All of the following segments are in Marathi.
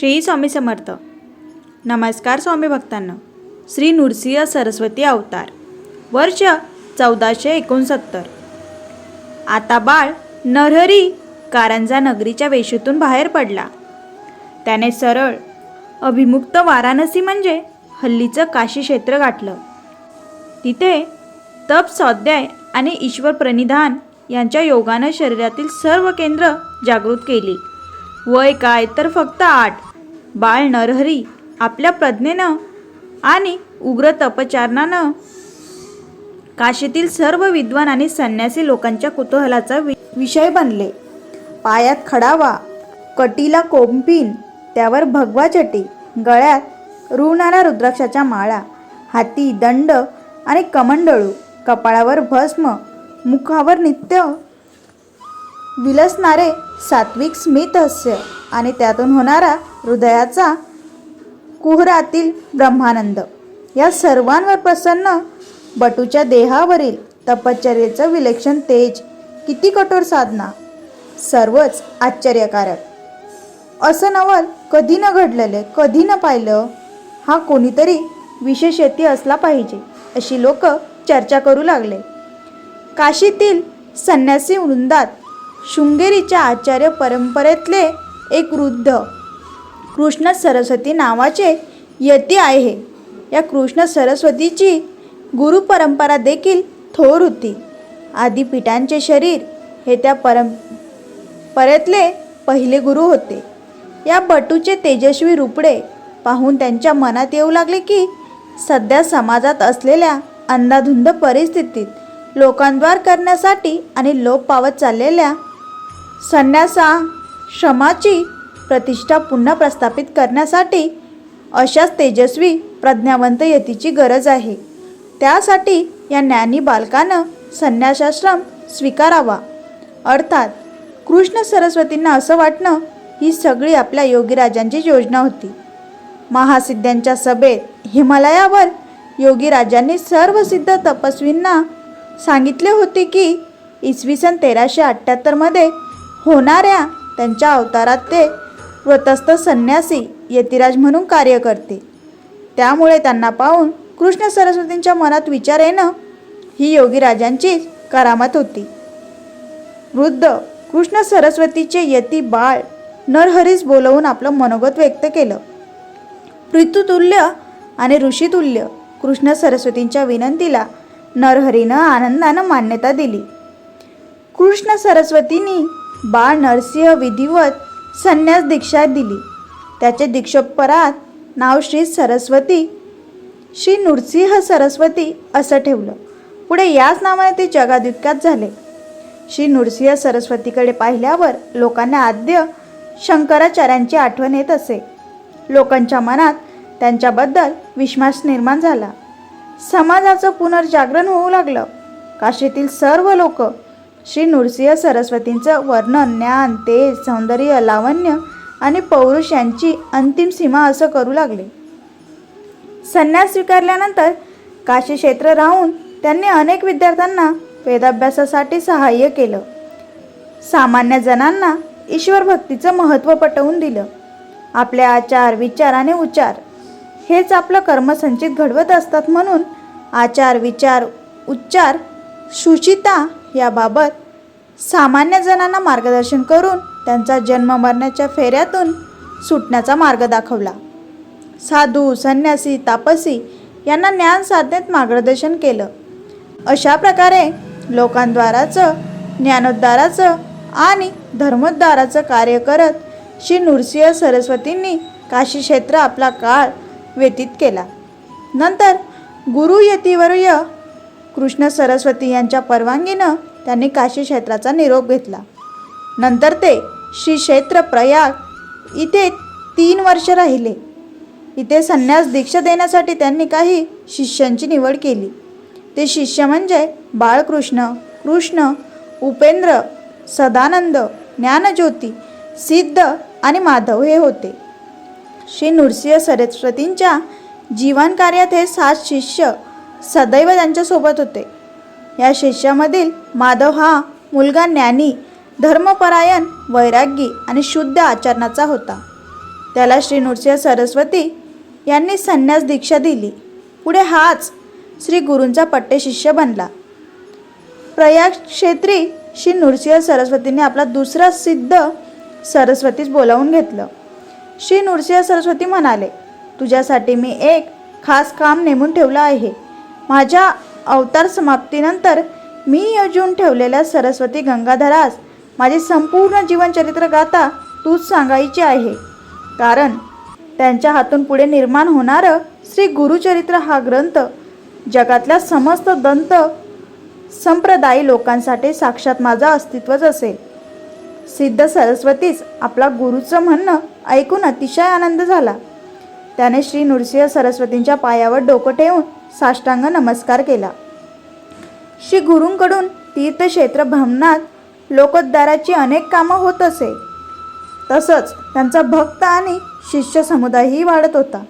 श्री स्वामी समर्थ. नमस्कार स्वामी भक्तांना. श्री नृसिंह सरस्वती अवतार. वर्ष चौदाशे एकोणसत्तर. आता बाळ नरहरी कारंजा नगरीच्या वेशीतून बाहेर पडला. त्याने सरळ अभिमुक्त वाराणसी म्हणजे हल्लीचं काशी क्षेत्र गाठलं. तिथे तप स्वाध्याय आणि ईश्वर प्रणिधान यांच्या योगानं शरीरातील सर्व केंद्र जागृत केली. वय काय तर फक्त आठ. बाळ नरहरी आपल्या प्रज्ञेनं आणि उग्र तपचारणानं काशीतील सर्व विद्वान आणि संन्यासी लोकांच्या कुतूहलाचा वि विषय बनले. पायात खडावा कटीला कोंपीन त्यावर भगवा चटी गळ्यात रुणारा रुद्राक्षाच्या माळा हाती दंड आणि कमंडळू कपाळावर भस्म मुखावर नित्य विलसणारे सात्विक स्मितहस्य आणि त्यातून होणारा हृदयाचा कुहरातील ब्रह्मानंद. या सर्वांवर प्रसन्न बटूच्या देहावरील तपश्चर्येचं विलक्षण तेज किती कठोर साधना. सर्वच आश्चर्यकारक. असं नवल कधी न घडलेलं कधी न पाहिलं हा कोणीतरी विशेष येती असला पाहिजे अशी लोक चर्चा करू लागले. काशीतील संन्यासी वृंदात शृंगेरीच्या आचार्य परंपरेतले एक वृद्ध कृष्ण सरस्वती नावाचे यती आहे. या कृष्ण सरस्वतीची गुरु परंपरा देखील थोर होती. आदिपीठांचे शरीर हे त्या परंपरेतले पहिले गुरु होते. या बटूचे तेजस्वी रुपडे पाहून त्यांच्या मनात येऊ लागले की सध्या समाजात असलेल्या अंधाधुंद परिस्थितीत लोकांद्वार करण्यासाठी आणि लोप पावत चाललेल्या संन्यासा क्षमाची प्रतिष्ठा पुन्हा प्रस्थापित करण्यासाठी अशाच तेजस्वी प्रज्ञावंत यतीची गरज आहे. त्यासाठी या ज्ञानी बालकानं संन्यासाश्रम स्वीकारावा. अर्थात कृष्ण सरस्वतींना असं वाटणं ही सगळी आपल्या योगीराजांची योजना होती. महासिद्धांच्या सभेत हिमालयावर योगीराजांनी सर्व सिद्ध तपस्वींना सांगितले होते की इसवी सन तेराशे अठ्ठ्याहत्तरमध्ये होणाऱ्या त्यांच्या अवतारात ते व्रतस्थ संन्यासी यतिराज म्हणून कार्य करते. त्यामुळे त्यांना पाहून कृष्ण सरस्वतींच्या मनात विचार येणं ही योगीराजांचीच करामत होती. वृद्ध कृष्ण सरस्वतीचे यती बाळ नरहरीस बोलवून आपलं मनोगत व्यक्त केलं. पृथुतुल्य आणि ऋषितुल्य कृष्ण सरस्वतींच्या विनंतीला नरहरीनं आनंदानं मान्यता दिली. कृष्ण सरस्वतींनी बाळ नरसिंह विधिवत संन्यास दीक्षा दिली. त्याचे दीक्षोपरात नाव श्री सरस्वती श्री नृसिंह सरस्वती असं ठेवलं. पुढे याच नावाने ते जगात झाले. श्री नृसिंह सरस्वतीकडे पाहिल्यावर लोकांना आद्य शंकराचार्यांची आठवण येत असे. लोकांच्या मनात त्यांच्याबद्दल विश्वास निर्माण झाला. समाजाचं पुनर्जागरण होऊ लागलं. काशीतील सर्व लोक श्री नृसिंह सरस्वतींचं वर्णन ज्ञान तेज सौंदर्य लावण्य आणि पौरुष यांची अंतिम सीमा असं करू लागले. संन्यास स्वीकारल्यानंतर काशी क्षेत्र राहून त्यांनी अनेक विद्यार्थ्यांना वेदाभ्यासासाठी सहाय्य केलं. सामान्य जणांना ईश्वर भक्तीचं महत्त्व पटवून दिलं. आपले आचार विचार आणि उच्चार हेच आपलं कर्मसंचित घडवत असतात म्हणून आचार विचार उच्चार शुचिता याबाबत सामान्य जणांना मार्गदर्शन करून त्यांचा जन्म मरण्याच्या फेऱ्यातून सुटण्याचा मार्ग दाखवला. साधू संन्यासी तापसी यांना ज्ञान साधनेत मार्गदर्शन केलं. अशा प्रकारे लोकांद्वाराचं ज्ञानोद्धाराचं आणि धर्मोद्धाराचं कार्य करत श्री नृसिंह सरस्वतींनी काशी क्षेत्र आपला काळ व्यतीत केला. नंतर गुरु यतीवर्य कृष्ण सरस्वती यांच्या परवानगीनं त्यांनी काशी क्षेत्राचा निरोप घेतला. नंतर ते श्री क्षेत्र प्रयाग इथे तीन वर्ष राहिले. इथे संन्यास दीक्षा देण्यासाठी त्यांनी काही शिष्यांची निवड केली. ते शिष्य म्हणजे बाळकृष्ण कृष्ण उपेंद्र सदानंद ज्ञानज्योती सिद्ध आणि माधव हे होते. श्री नृसिंह सरस्वतींच्या जीवन कार्यात हे सात शिष्य सदैव त्यांच्यासोबत होते. या शिष्यामधील माधव हा मुलगा ज्ञानी धर्मपरायण वैराग्यी आणि शुद्ध आचरणाचा होता. त्याला श्री नृसिंह सरस्वती यांनी संन्यास दीक्षा दिली. पुढे हाच श्री गुरूंचा पट्टशिष्य बनला. प्रयाग क्षेत्री श्री नृसिंह सरस्वतीने आपला दुसरा सिद्ध सरस्वतीच बोलावून घेतलं. श्री नृसिंह सरस्वती म्हणाले तुझ्यासाठी मी एक खास काम नेमून ठेवलं आहे. माझ्या अवतार समाप्तीनंतर मी योजून ठेवलेल्या सरस्वती गंगाधरास माझे संपूर्ण जीवनचरित्र गाथा तूच सांगायची आहे. कारण त्यांच्या हातून पुढे निर्माण होणारं श्री गुरुचरित्र हा ग्रंथ जगातल्या समस्त दंत संप्रदायी लोकांसाठी साक्षात माझं अस्तित्वच असेल सिद्ध सरस्वतीच आपला गुरुचं म्हणणं ऐकून अतिशय आनंद झाला. त्याने श्री नृसिंह सरस्वतींच्या पायावर डोकं ठेवून साष्टांग नमस्कार केला. श्री गुरूंकडून तीर्थक्षेत्र भ्रमणात लोकोद्धाराची अनेक कामं होत असे. तसंच त्यांचा भक्त आणि शिष्य समुदायही वाढत होता.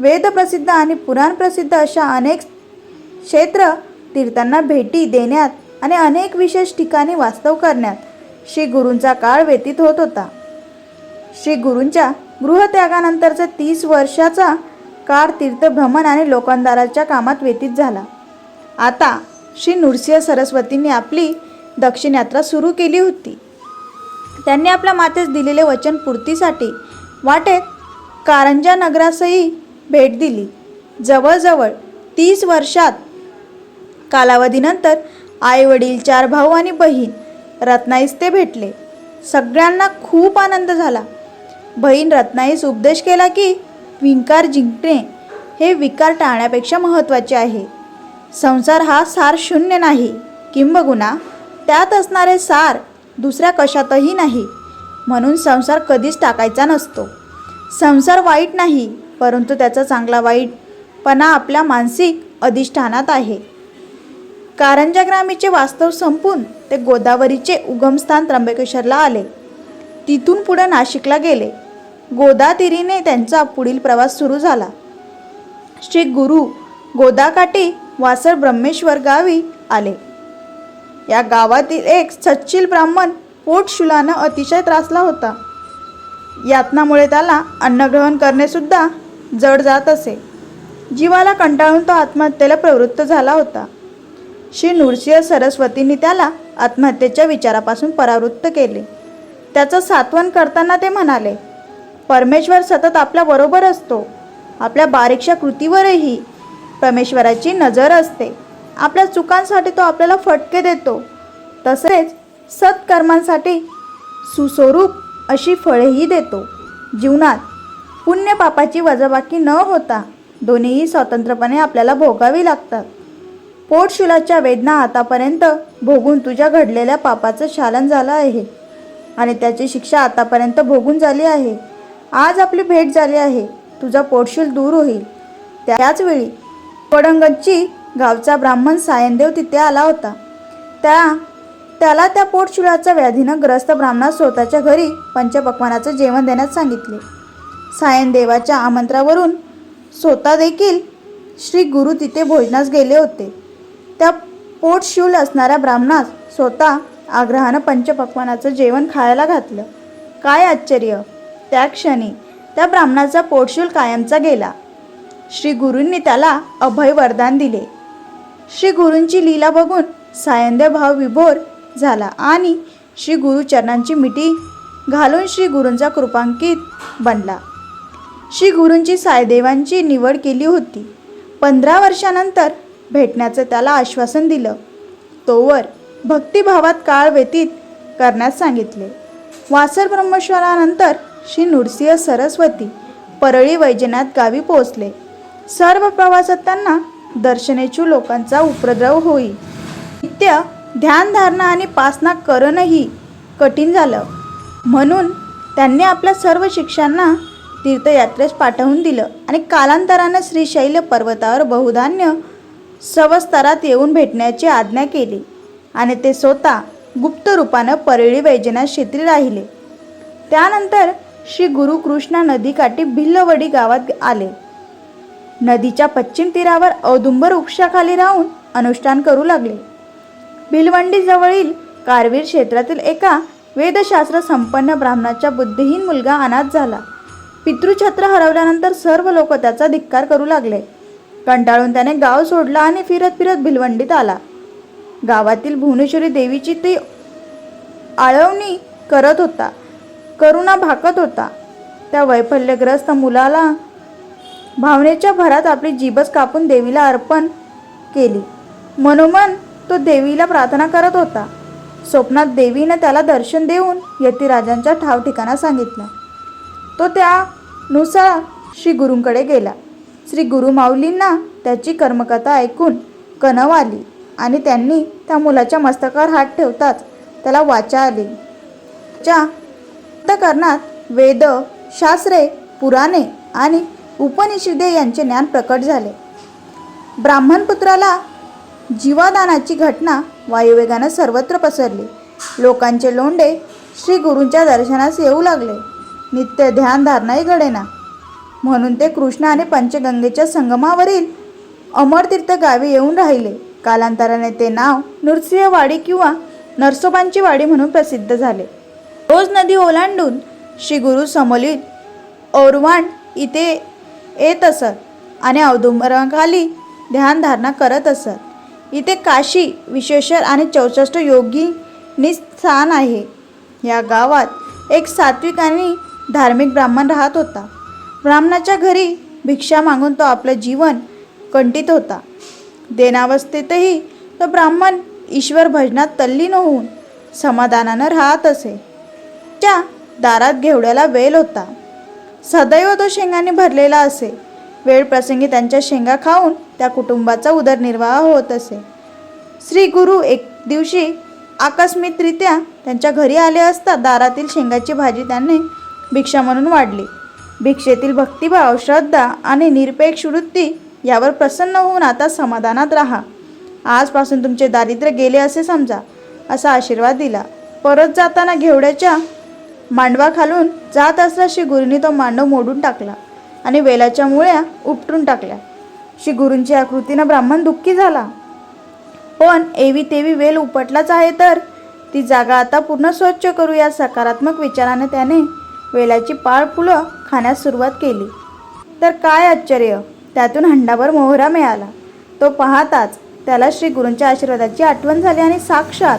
वेदप्रसिद्ध आणि पुराण प्रसिद्ध अशा अनेक क्षेत्र तीर्थांना भेटी देण्यात आणि अनेक विशेष ठिकाणी वास्तव करण्यात श्री गुरूंचा काळ व्यतीत होत होता. श्री गुरूंच्या गृहत्यागानंतरचा तीस वर्षाचा काळ तीर्थभ्रमण आणि लोकांदाराच्या कामात व्यतीत झाला. आता श्री नृसिंह सरस्वतींनी आपली दक्षिण यात्रा सुरू केली होती. त्यांनी आपल्या मातेस दिलेले वचन पूर्तीसाठी वाटेत कारंजा नगरासही भेट दिली. जवळजवळ तीस वर्षात कालावधीनंतर आई वडील चार भाऊ आणि बहीण रत्नाईस ते भेटले. सगळ्यांना खूप आनंद झाला. बहीण रत्नाईस उपदेश केला की विंकार जिंकणे हे विकार टाळण्यापेक्षा महत्त्वाचे आहे. संसार हा सार शून्य नाही किंबगुना त्यात असणारे सार दुसऱ्या कशातही नाही म्हणून संसार कधीच टाकायचा नसतो. संसार वाईट नाही परंतु त्याचा चांगला वाईटपणा आपल्या मानसिक अधिष्ठानात आहे. कारंजा ग्रामीचे वास्तव संपून ते गोदावरीचे उगमस्थान त्र्यंबकेश्वरला आले. तिथून पुढे नाशिकला गेले. गोदातीरीने त्यांचा पुढील प्रवास सुरू झाला. श्री गुरु गोदाकाठी वासर ब्रह्मेश्वर गावी आले. या गावातील एक सच्चिल ब्राह्मण पोटशुलानं अतिशय त्रासला होता. यातनामुळे त्याला अन्नग्रहण करणेसुद्धा जड जात असे. जीवाला कंटाळून तो आत्महत्येला प्रवृत्त झाला होता. श्री नृसिंह सरस्वतींनी त्याला आत्महत्येच्या विचारापासून परावृत्त केले. त्याचं सात्वन करताना ते म्हणाले परमेश्वर सतत आपल्याबरोबर असतो. आपल्या बारीकशा कृतीवरही परमेश्वराची नजर असते. आपल्या चुकांसाठी तो आपल्याला फटके देतो. तसेच सत्कर्मांसाठी सुस्वरूप अशी फळेही देतो. जीवनात पुण्य पापाची वजाबाकी न होता दोन्हीही स्वतंत्रपणे आपल्याला भोगावी लागतात. पोटशुलाच्या वेदना आतापर्यंत भोगून तुझ्या घडलेल्या पापाचं शालन झालं आहे आणि त्याची शिक्षा आतापर्यंत भोगून झाली आहे. आज आपली भेट झाली आहे. तुझा पोटशूल दूर होईल. त्याचवेळी पडंगची गावचा ब्राह्मण सायनदेव तिथे आला होता. त्या त्याला त्या पोटशिलाच्या व्याधीनं ग्रस्त ब्राह्मणास स्वतःच्या घरी पंचपक्वानाचं जेवण देण्यास सांगितले. सायनदेवाच्या आमंत्रावरून स्वतः देखील श्री गुरु तिथे भोजनास गेले होते. त्या पोटशूल असणाऱ्या ब्राह्मणास स्वतः आग्रहानं पंचपक्वानाचं जेवण खायला घातलं. काय आश्चर्य! त्या क्षणी त्या ब्राह्मणाचा पोटशूल कायमचा गेला. श्री गुरूंनी त्याला अभय वरदान दिले. श्री गुरूंची लीला बघून सायंदेव भाव विभोर झाला आणि श्री गुरुचरणांची मिठी घालून श्री गुरूंचा कृपांकित बनला. श्री गुरूंची सायदेवांची निवड केली होती. पंधरा वर्षानंतर भेटण्याचं त्याला आश्वासन दिलं. तोवर भक्तिभावात काळ व्यतीत करण्यास सांगितले. वासर ब्रह्मेश्वरानंतर श्री नृसिंह सरस्वती परळी वैजनाथ गावी पोहोचले. सर्व प्रवासात त्यांना दर्शनेचू लोकांचा उपद्रव होई. नित्य ध्यानधारणा आणि पासना करणंही कठीण झालं. म्हणून त्यांनी आपल्या सर्व शिक्षांना तीर्थयात्रेस पाठवून दिलं आणि कालांतरानं श्रीशैल पर्वतावर बहुधान्य सवस्तरात येऊन भेटण्याची आज्ञा केली आणि ते स्वतः गुप्त रूपानं परळी वैजनाथ क्षेत्री राहिले. त्यानंतर श्री गुरु कृष्णा नदीकाठी भिल्लवडी गावात आले. नदीच्या पश्चिम तीरावर औदुंबर वृक्षाखाली राहून अनुष्ठान करू लागले. भिलवंडी जवळील कारवीर क्षेत्रातील एका वेदशास्त्र संपन्न ब्राह्मणाचा बुद्धिहीन मुलगा अनाथ झाला. पितृछत्र हरवल्यानंतर सर्व लोक त्याचा धिक्कार करू लागले. कंटाळून त्याने गाव सोडला आणि फिरत फिरत भिलवंडीत आला. गावातील भुवनेश्वरी देवीची ती आळवणी करत होता. करुणा भाकत होता. त्या वैफल्यग्रस्त मुलाला भावनेच्या भरात आपली जीभच कापून देवीला अर्पण केली. मनोमन तो देवीला प्रार्थना करत होता. स्वप्नात देवीनं त्याला दर्शन देऊन यतिराजांच्या ठाव ठिकाणा सांगितला. तो त्यानुसार श्री गुरूंकडे गेला. श्री गुरु माऊलींना त्याची कर्मकथा ऐकून कणव आली आणि त्यांनी त्या मुलाच्या मस्तकावर हात ठेवताच त्याला वाचा आली. च्या करणात वेद शास्त्रे पुराणे आणि उपनिषदे यांचे ज्ञान प्रकट झाले. ब्राह्मणपुत्राला जीवादानाची घटना वायुवेगानं सर्वत्र पसरली. लोकांचे लोंडे श्री गुरूंच्या दर्शनास येऊ लागले. नित्य ध्यान धारणाही घडेना. म्हणून ते कृष्ण आणि पंचगंगेच्या संगमावरील अमरतीर्थ गावी येऊन राहिले. कालांतराने ते नाव नृसिंहवाडी किंवा नरसोबांची वाडी म्हणून प्रसिद्ध झाले. रोज नदी ओलांडून श्री गुरु समोलित औरवाण इथे येत असत आणि औदुंबराखाली ध्यानधारणा करत असत. इथे काशी विश्वेश्वर आणि चौसष्ट योगी स्थान आहे. या गावात एक सात्विक आणि धार्मिक ब्राह्मण राहत होता. ब्राह्मणाच्या घरी भिक्षा मागून तो आपलं जीवन कंटित होता. देनावस्थेतही तो ब्राह्मण ईश्वर भजनात तल्लीन होऊन समाधानानं राहत असे. त्या दारात घेवड्याला वेल होता. सदैव तो शेंगाने भरलेला असे. वेळ प्रसंगी त्यांच्या शेंगा खाऊन त्या कुटुंबाचा उदरनिर्वाह होत असे. श्री गुरु एक दिवशी आकस्मिकरित्या त्यांच्या घरी आले असता दारातील शेंगाची भाजी त्यांनी भिक्षा म्हणून वाढली. भिक्षेतील भक्तिभाव श्रद्धा आणि निरपेक्ष वृत्ती यावर प्रसन्न होऊन आता समाधानात राहा. आजपासून तुमचे दारिद्र्य गेले असे समजा असा आशीर्वाद दिला. परत जाताना घेवड्याच्या मांडवाखालून जात असता श्री गुरुनी तो मांडव मोडून टाकला आणि वेलाच्या मुळ्या उपटून टाकल्या. श्री आकृतीनं ब्राह्मण दुःखी झाला. पण एवी तेवी वेल उपटलाच आहे तर ती जागा आता पूर्ण स्वच्छ करू या सकारात्मक विचाराने त्याने वेलाची पाळ फुलं खाण्यास सुरुवात केली. तर काय आश्चर्य? त्यातून हंडाभर मोहरा मिळाला. तो पाहताच त्याला श्री गुरूंच्या आशीर्वादाची आठवण झाली आणि साक्षात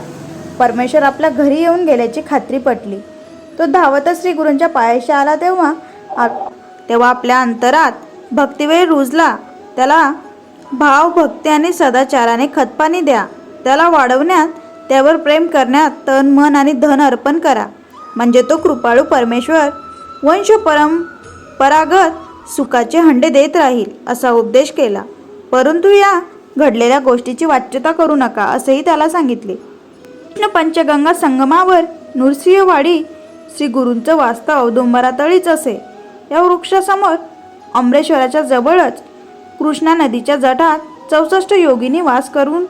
परमेश्वर आपल्या घरी येऊन गेल्याची खात्री पटली. तो धावतच श्री गुरूंच्या पायाशी आला तेव्हा तेव्हा आपल्या अंतरात भक्तिवेळ रुजला. त्याला भाव भक्ती आणि सदाचाराने खतपाणी द्या. त्याला वाढवण्यात त्यावर प्रेम करण्यात तन मन आणि धन अर्पण करा. म्हणजे तो कृपाळू परमेश्वर वंश परंपरागत सुखाचे हंडे देत राहील असा उपदेश केला. परंतु या घडलेल्या गोष्टीची वाच्यता करू नका असेही त्याला सांगितले. कृष्ण पंचगंगा संगमावर नृसिंहवाडी श्री गुरूंचं वास्तव डोंबरातळीच असे. या वृक्षासमोर अमरेश्वराच्या जवळच कृष्णा नदीच्या जटात चौसष्ट योगिनी वास करून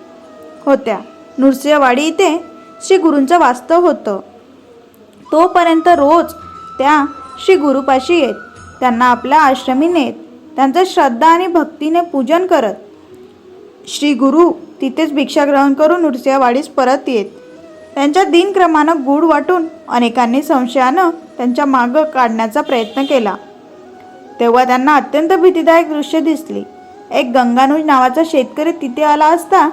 होत्या. नृसिंहवाडी इथे श्री गुरूंचं वास्तव होतं. तोपर्यंत रोज त्या श्री गुरुपाशी येत त्यांना आपल्या आश्रमी नेत त्यांचं श्रद्धा आणि भक्तीने पूजन करत. श्री गुरु तिथेच भिक्षा ग्रहण करून नृसिंहवाडीस परत येत. त्यांच्या दिनक्रमानं गूढ वाटून अनेकांनी संशयानं त्यांच्या मागं काढण्याचा प्रयत्न केला. तेव्हा त्यांना अत्यंत भीतीदायक दृश्य दिसली. एक गंगानुज नावाचा शेतकरी तिथे आला असता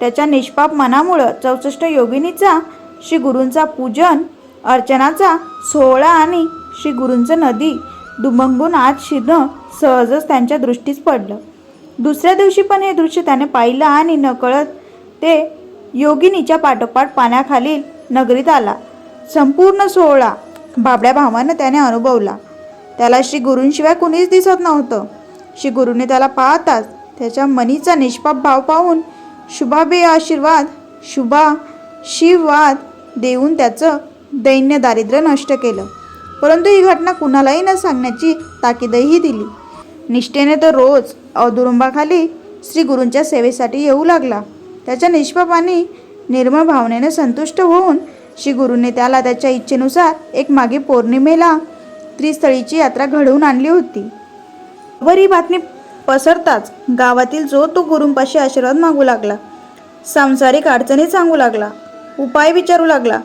त्याच्या निष्पाप मनामुळं चौसष्ट योगिनीचा श्री गुरूंचा पूजन अर्चनाचा सोहळा आणि श्री गुरूंचं नदी दुमंगून आत शिरणं सहजच त्यांच्या दृष्टीस पडलं. दुसऱ्या दिवशी पण हे दृश्य त्याने पाहिलं आणि नकळत ते योगिनीच्या पाठोपाठ पाण्याखालील नगरीत आला. संपूर्ण सोहळा बाबड्या भावानं त्याने अनुभवला. त्याला श्री गुरूंशिवाय कुणीच दिसत नव्हतं. श्री गुरूने त्याला पाहताच त्याच्या मनीचा निष्पाप भाव पाहून शुभाबे आशीर्वाद शुभा शिववाद देऊन त्याचं दैन्य दारिद्र्य नष्ट केलं. परंतु ही घटना कुणालाही न सांगण्याची ताकीदही दिली. निष्ठेने तर रोज अवदुरुंबाखाली श्री गुरूंच्या सेवेसाठी येऊ लागला. त्याच्या निष्पाप आणि निर्मळ भावनेने संतुष्ट होऊन श्री गुरुने त्याला त्याच्या इच्छेनुसार एक मागे पौर्णिमेला त्रिस्थळीची यात्रा घडवून आणली होती. वर ही बातमी पसरताच गावातील जो तो गुरुंपाशी आशीर्वाद मागू लागला. सांसारिक अडचणी सांगू लागला. उपाय विचारू लागला.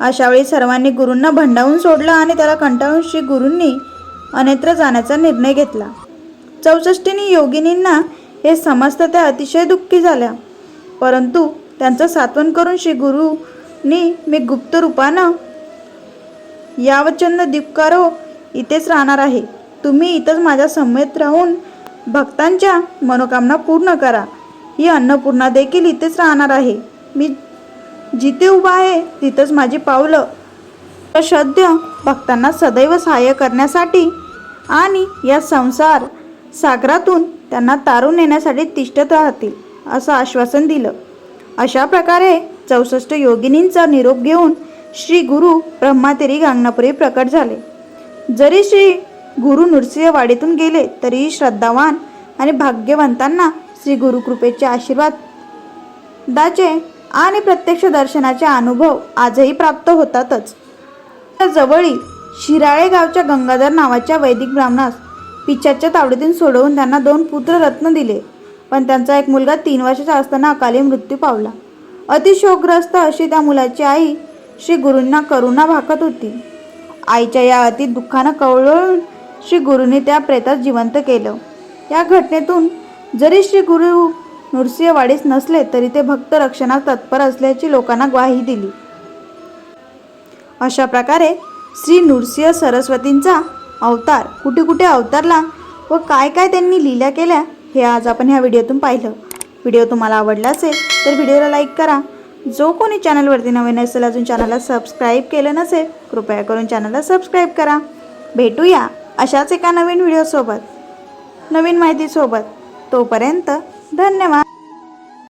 अशावेळी सर्वांनी गुरूंना भंडावून सोडलं आणि त्याला कंटाळून श्री गुरूंनी अनेत्र जाण्याचा निर्णय घेतला. चौसष्टीनी योगिनींना हे समजतं त्या अतिशय दुःखी झाल्या. परंतु त्यांचं सात्वन करून श्री गुरुनी मी गुप्त रूपानं यावचंद दीपकारो इथेच राहणार आहे. तुम्ही इथंच माझ्या समेत राहून भक्तांच्या मनोकामना पूर्ण करा. ही अन्नपूर्णा देखील इथेच राहणार आहे. मी जिथे उभा आहे तिथंच माझी पावलं. श्रद्ध भक्तांना सदैव सहाय्य करण्यासाठी आणि या संसार सागरातून त्यांना तारून नेण्यासाठी तिष्ठत राहतील. असं आश्वासन दिलं. अशा प्रकारे चौसष्ट योगिनींचा निरोप घेऊन श्री गुरु ब्रह्मातेरी गांगणापुरी प्रकट झाले. जरी श्री गुरु नृसिंहवाडीतून गेले तरीही श्रद्धावान आणि भाग्यवंतांना श्री गुरुकृपेचे आशीर्वाद दाचे आणि प्रत्यक्ष दर्शनाचे अनुभव आजही प्राप्त होतातच. त्या जवळील शिराळे गावच्या गंगाधर नावाच्या वैदिक ब्राह्मणास पिचाच्या तावडीतून सोडवून त्यांना दोन पुत्र रत्न दिले. पण त्यांचा एक मुलगा तीन वर्षाचा असताना अकाली मृत्यू पावला. अतिशोकग्रस्त अशी त्या मुलाची आई श्री गुरूंना करुणा भाकत होती. आईच्या या अति दुःखानं कवळून श्री गुरूंनी त्या प्रेतात जिवंत केलं. या घटनेतून जरी श्री गुरु नृसिंहवाडीस नसले तरी ते भक्त रक्षणात तत्पर असल्याची लोकांना ग्वाही दिली. अशा प्रकारे श्री नृसिंह सरस्वतींचा अवतार कुठे कुठे अवतारला व काय काय त्यांनी लीला केल्या हे आज आपण ह्या व्हिडिओतून पाहिलं. व्हिडिओ तुम्हाला आवडला असेल तर व्हिडिओला लाईक करा. जो कोणी चॅनलवरती नवीन असेल अजून चॅनलला सबस्क्राईब केलं नसेल कृपया करून चॅनलला सबस्क्राईब करा. भेटूया अशाच एका नवीन व्हिडिओसोबत नवीन माहितीसोबत. तोपर्यंत धन्यवाद.